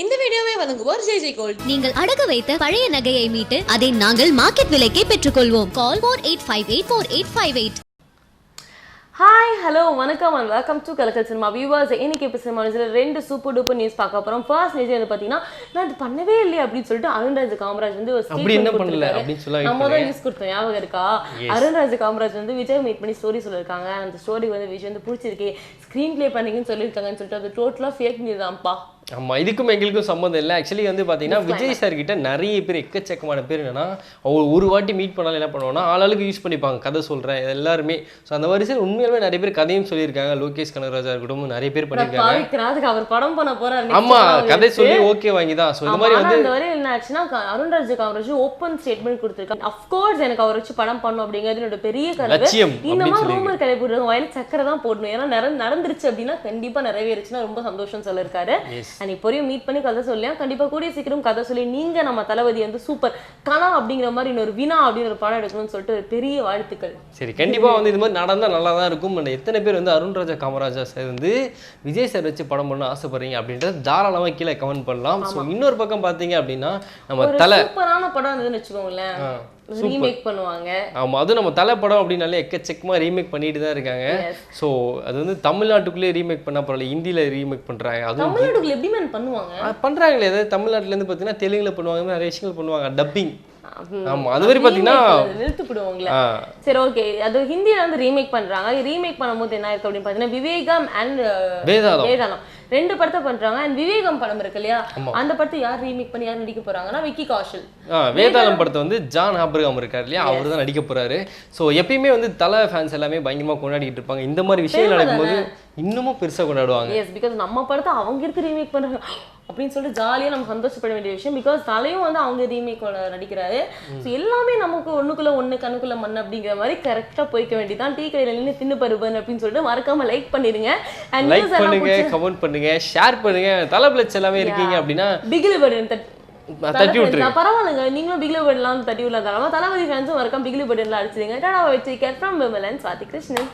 இந்த வீடியோவை வழங்குவோர் ஜெய் ஜெய் கோல்ட். நீங்கள் அடகு வைத்த பழைய நகையை மீட்டு அதை நாங்கள் மார்க்கெட் விலைக்கே பெற்றுக்கொள்வோம். Call four eight five eight four eight five eight hi hello வணக்கம் and welcome to Kalakkal cinema viewers இன்னைக்கு இப்போ சினிமா நியூஸில் ரெண்டு சூப்பர் டூப்பர் நியூஸ் பார்க்க போகிறோம் ஃபர்ஸ்ட் நியூஸ் வந்து பார்த்தீங்கன்னா நான் இது பண்ணவே இல்லையே அப்படின்னு சொல்லிட்டு அருண்ராஜ் காமராஜ் வந்து ஒரு அப்படி என்ன பண்ணல. அப்படின்னு சொல்ல நம்ம தான் நியூஸ் கொடுத்தோம் ஞாபகம் இருக்கா? அருண்ராஜ் காமராஜ் வந்து விஜய் மீட் பண்ணி ஸ்டோரி சொல்லியிருக்காங்க அந்த ஸ்டோரி வந்து விஜய் வந்து பிடிச்சிருக்கு. ஸ்க்ரீன் ப்ளே பண்ணீங்கன்னு சொல்லியிருக்காங்கன்னு சொல்லிட்டு அது டோட்டலாக ஃபேக் நியூஸ் தான்ப்பா. ஆமா இதுக்கும் எங்களுக்கும் சம்மந்தம் இல்லை. ஆக்சுவலி வந்து பாத்தீங்கன்னா விஜய் சார் கிட்ட நிறைய பேர் எக்கச்சக்கமான பேர் என்னன்னா அவங்க ஒரு வாட்டி மீட் பண்ணாலும் என்ன பண்ணுவாங்கன்னா ஆளாளுக்கு யூஸ் பண்ணிப்பாங்க கதை சொல்றேன் இது எல்லாருமே. ஸோ அந்த வரிசையில் உண்மையாலுமே நிறைய பேர் கதையும் சொல்லியிருக்காங்க. லோகேஷ் கனகராஜா இருக்கட்டும் நிறைய பேர் பண்ணியிருக்காங்க. அவர் படம் பண்ண போறாரு next ஆமா படம் கதை. சொல்லி ஓகே வாங்கி தான். ஸோ இந்த மாதிரி வந்து இந்த வரையும் என்ன ஆச்சுன்னா க- அருண்ராஜ் காமராஜ் ஓப்பன் ஸ்டேட்மெண்ட் கொடுத்திருக்காங்க. அஃப்கோர்ஸ் எனக்கு அவர் வச்சு படம் பண்ணும் அப்படிங்கிறது என்னோட பெரிய கனவு. இந்த மாதிரி ரூமர் கிளப்பி விடுறாங்க வயல சக்கரை தான் போடணும். ஏன்னா நடந்துருச்சு அப்படின்னா கண்டிப்பா நிறைவேறுச்சுன்னா ரொம்ப சந்தோஷம் சொல்லிருக்காரு அண்ட் இப்போயும் மீட் பண்ணி கதை சொல்லியா? கண்டிப்பா கூடிய சீக்கிரம் கதை சொல்லி நீங்க நம்ம தளபதி வந்து சூப்பர். கனா அப்படிங்கிற மாதிரி இன்னொரு வினா அப்படின்னு ஒரு படம் எடுக்கணும்னு சொல்லிட்டு ஒரு பெரிய வாழ்த்துக்கள். சரி கண்டிப்பா வந்து இது மாதிரி நடந்தா நல்லா தான் இருக்கும் எத்தனை பேர் வந்து அருண்ராஜா காமராஜா சார் வந்து விஜய் சார் வச்சு படம் பண்ண ஆசைப்படுறீங்க அப்படின்றத தாராளமா கீழே கமெண்ட் பண்ணலாம். ஸோ இன்னொரு பக்கம் பார்த்தீங்க அப்படின்னா நம்ம தலை சூப்பரான படம் இருந்ததுன்னு வச்சுக்கோங்களேன். ரீமேக் பண்ணுவாங்க. ஆமா அதுவும் நம்ம தலை படம் அப்படின்னாலே எக்கச்சக்கமா ரீமேக் பண்ணிட்டு தான் இருக்காங்க. ஸோ அது வந்து தமிழ்நாட்டுக்குள்ளேயே ரீமேக் பண்ணா பரவாயில்ல ஹிந்தியில ரீமேக் பண்றாங்க. அதுவும் தமிழ்நாட்டுக்குள்ள எப்படி மேன் பண்ணுவாங்க? ஆ, பண்றாங்களே ஏதாவது தமிழ்நாட்டுல இருந்து பார்த்தீங்கன்னா தெலுங்குல பண்ணுவாங்க நிறைய விஷயங்கள் பண்ணுவாங்க. டப்பிங் ஆமா. அது மாதிரி பார்த்தீங்கன்னா நிறுத்து சரி ஓகே அது ஹிந்தியில வந்து ரீமேக் பண்றாங்க. ரீமேக் பண்ணும்போது என்ன இருக்கு அப்படின்னு பார்த்தீங்கன்னா விவேகம் அண்ட் வேதாளம். வேதாளம். ரெண்டு படத்தை பண்றாங்க. அண்ட் விவேகம் படம் இருக்கு இல்லையா? அந்த படத்தை யார் ரீமேக் பண்ணி யார் நடிக்க போறாங்கன்னா விக்கி கௌஷல். வேதாளம் படத்தை வந்து ஜான் ஆப்ரகாம் இருக்கார் இல்லையா? அவர் தான் நடிக்க போறாரு. ஸோ எப்பயுமே வந்து தலை ஃபேன்ஸ் எல்லாமே பயங்கரமா கொண்டாடிட்டு இருப்பாங்க. இந்த மாதிரி விஷயங்கள் நடக்கும்போது இன்னமும் பெருசா கொண்டாடுவாங்க. எஸ் பிகாஸ் நம்ம படத்தை அவங்க எடுத்து ரீமேக் பண்றாங்க. அப்படின்னு சொல்லிட்டு ஜாலியா நம்ம சந்தோஷப்பட வேண்டிய விஷயம். பிகாஸ் தலையும் வந்து அவங்க ரீமேக் நடிக்கிறாரு. ஸோ எல்லாமே நமக்கு ஒண்ணுக்குள்ள ஒண்ணு கண்ணுக்குள்ள மண் அப்படிங்கிற மாதிரி கரெக்டா போய்க்க வேண்டியதான் டீ கடையில நின்று தின்னு பருவன் அப்படின்னு சொல்லிட்டு மறக்காம லைக் பண்ணிருங்க அண்ட் லைக் பண்ணுங்க கமெண்ட் பண்ணுங்க ஷேர் பண்ணுங்க. தலை பிளட்ஸ் எல்லாமே இருக்கீங்க அப்படின்னா பிகிலு பட்டன் தட்டி விட்டுருங்க. பரவாயில்லைங்க நீங்களும் பிகிலு தட்டி விடலாம் தளபதி ஃபேன்ஸும் மறக்காம பிகிலு பட்டன்லாம் அடிச்சிருங்க டாடா வச்சு கேட் ஃப்ரம் விமலன் சுவாதி கிருஷ்ணன்